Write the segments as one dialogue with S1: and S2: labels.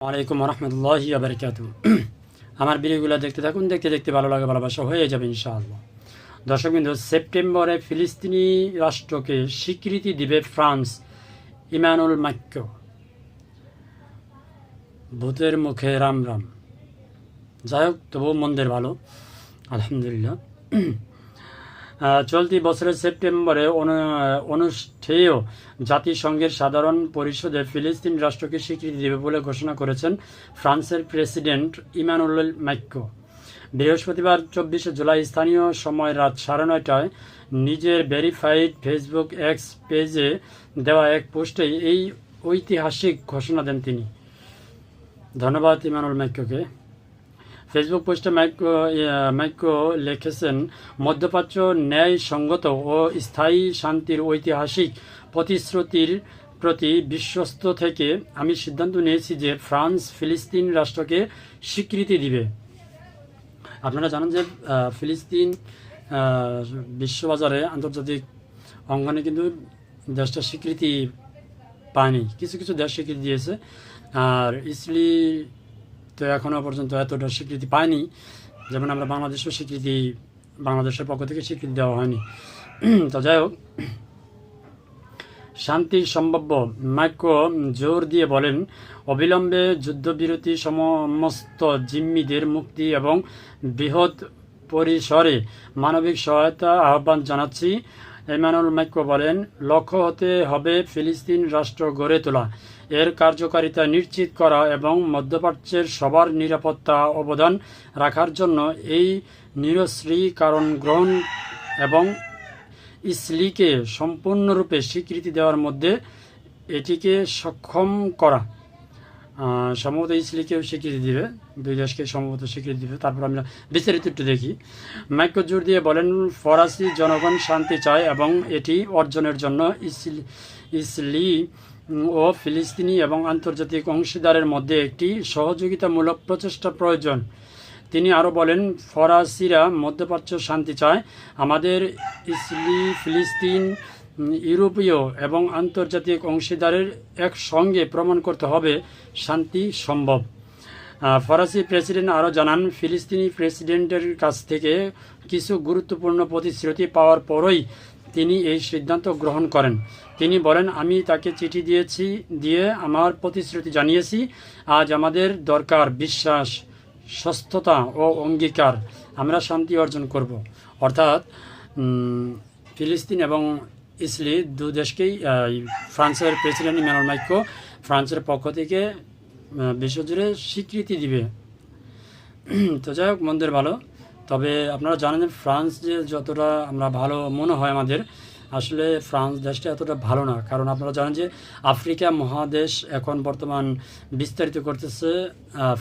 S1: ওয়ালাইকুম রহমতুল্লাহ আবরকাত আমার ভিডিওগুলো দেখতে থাকুন, দেখতে দেখতে ভালো লাগে, ভালোবাসা হয়ে যাবে ইনশাআল্লাহ। দর্শক বিন্দু, সেপ্টেম্বরে ফিলিস্তিনি রাষ্ট্রকে স্বীকৃতি দিবে ফ্রান্স, ইমানুল মাক্য ভূতের মুখে রাম রাম। যাই হোক, তবুও মন্দের ভালো, আলহামদুলিল্লাহ। চলতি বছরের সেপ্টেম্বরে অনু- অনুষ্ঠেয় জাতিসংঘের সাধারণ পরিষদে ফিলিস্তিন রাষ্ট্রকে স্বীকৃতি দেবে বলে ঘোষণা করেছেন ফ্রান্সের প্রেসিডেন্ট ইমানুয়েল ম্যাক্রো। বৃহস্পতিবার চব্বিশে জুলাই স্থানীয় সময় রাত সাড়ে নয়টায় নিজের ভেরিফাইড ফেসবুক এক্স পেজে দেওয়া এক পোস্টে এই ঐতিহাসিক ঘোষণা দেন তিনি। ধন্যবাদ ইমানুল ম্যাক্রোকে। ফেসবুক পোস্টে মাইক্রো মাইক্রো লিখেছেন মধ্যপ্রাচ্য ন্যায়সঙ্গত ও স্থায়ী শান্তির ঐতিহাসিক প্রতিশ্রুতির প্রতি বিশ্বস্ত থেকে আমি সিদ্ধান্ত নিয়েছি যে ফ্রান্স ফিলিস্তিন রাষ্ট্রকে স্বীকৃতি দিবে আপনারা জানেন যে ফিলিস্তিন বিশ্ববাজারে আন্তর্জাতিক অঙ্গনে কিন্তু দেশটা স্বীকৃতি পায়নি কিছু কিছু দেশ স্বীকৃতি দিয়েছে আর ইসলি তো এখনও পর্যন্ত এতটা স্বীকৃতি পায়নি যেমন আমরা বাংলাদেশেও স্বীকৃতি, বাংলাদেশের পক্ষ থেকে স্বীকৃতি দেওয়া হয়নি। তো যাই হোক, শান্তি সম্ভাব্য মাইক্রো জোর দিয়ে বলেন, অবিলম্বে যুদ্ধবিরতি সমস্ত জিম্মিদের মুক্তি এবং বৃহৎ পরিসরে মানবিক সহায়তা আহ্বান জানাচ্ছি। এমানুল মাইক্রো বলেন, লক্ষ্য হতে হবে ফিলিস্তিন রাষ্ট্র গড়ে তোলা। এর কার্যকারিতা নিশ্চিত করা এবং মধ্যপ্রাচ্যের সবার নিরাপত্তা অবদান রাখার জন্য এই নিরশ্রী কারণ গ্রহণ এবং ইসলিকে সম্পূর্ণরূপে স্বীকৃতি দেওয়ার মধ্যে এটিকে সক্ষম করা। সম্ভবত ইসলিকেও স্বীকৃতি দিবে, দুই দেশকে সম্ভবত স্বীকৃতি দিবে। তারপর আমরা বিস্তারিত একটু দেখি। মাইক্রো জোর দিয়ে বলেন, ফরাসি জনগণ শান্তি চায় এবং এটি অর্জনের জন্য ইসলি ইসলি ও ফিলিস্তিনি এবং আন্তর্জাতিক অংশীদারের মধ্যে একটি সহযোগিতামূলক প্রচেষ্টা প্রয়োজন। তিনি আরও বলেন, ফরাসিরা মধ্যপ্রাচ্য শান্তি চায়। আমাদের ইসলি, ফিলিস্তিন, ইউরোপীয় এবং আন্তর্জাতিক অংশীদারের একসঙ্গে প্রমাণ করতে হবে, শান্তি সম্ভব। ফরাসি প্রেসিডেন্ট আরও জানান, ফিলিস্তিনি প্রেসিডেন্টের কাছ থেকে কিছু গুরুত্বপূর্ণ প্রতিশ্রুতি পাওয়ার পরই তিনি এই সিদ্ধান্ত গ্রহণ করেন। তিনি বলেন, আমি তাকে চিঠি দিয়েছি, দিয়ে আমার প্রতিশ্রুতি জানিয়েছি, আজ আমাদের দরকার বিশ্বাস সুস্থতা ও অঙ্গীকার। আমরা শান্তি অর্জন করব। অর্থাৎ ফিলিস্তিন এবং ইসলি দু দেশকেই ফ্রান্সের প্রেসিডেন্ট ইমানুল মাইক্রো ফ্রান্সের পক্ষ থেকে বিশ্বজুড়ে স্বীকৃতি দিবে। তো যাই হোক, মন্দের ভালো। তবে আপনারা জানেন যে ফ্রান্স যে যতটা আমরা ভালো মনে হয় আমাদের, আসলে ফ্রান্স দেশটা এতটা ভালো না। কারণ আপনারা জানেন যে আফ্রিকা মহাদেশ এখন বর্তমান বিস্তারিত করতেছে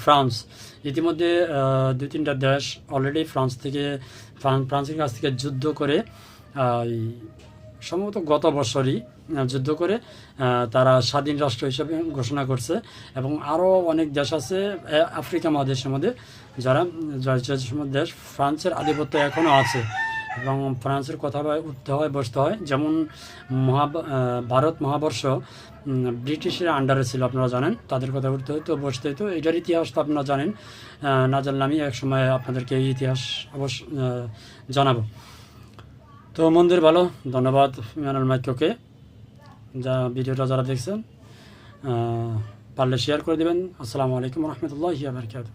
S1: ফ্রান্স। ইতিমধ্যে দু তিনটা দেশ অলরেডি ফ্রান্স থেকে ফ্রান্সের কাছ থেকে যুদ্ধ করে সম্ভবত গত বছরই যুদ্ধ করে তারা স্বাধীন রাষ্ট্র হিসেবে ঘোষণা করছে এবং আরও অনেক দেশ আছে আফ্রিকা মহাদেশের মধ্যে, যারা দেশ ফ্রান্সের আধিপত্য এখনও আছে এবং ফ্রান্সের কথা উঠতে হয়, বসতে হয়। যেমন মহা ভারত মহাবর্ষ ব্রিটিশের আন্ডারে ছিল, আপনারা জানেন, তাদের কথা উঠতে হতো বসতে হতো এটার ইতিহাস তো আপনারা জানেন না জানলে আমি এক সময় আপনাদেরকে এই ইতিহাস অবশ্য জানাব। তো মন্দির ভালো, ধন্যবাদ মিয়ানুল মাইক্যকে যা ভিডিওটা যারা দেখছেন পারলে শেয়ার করে দেবেন। আসসালামু আলাইকুম রহমতুল্লাহ বারকাত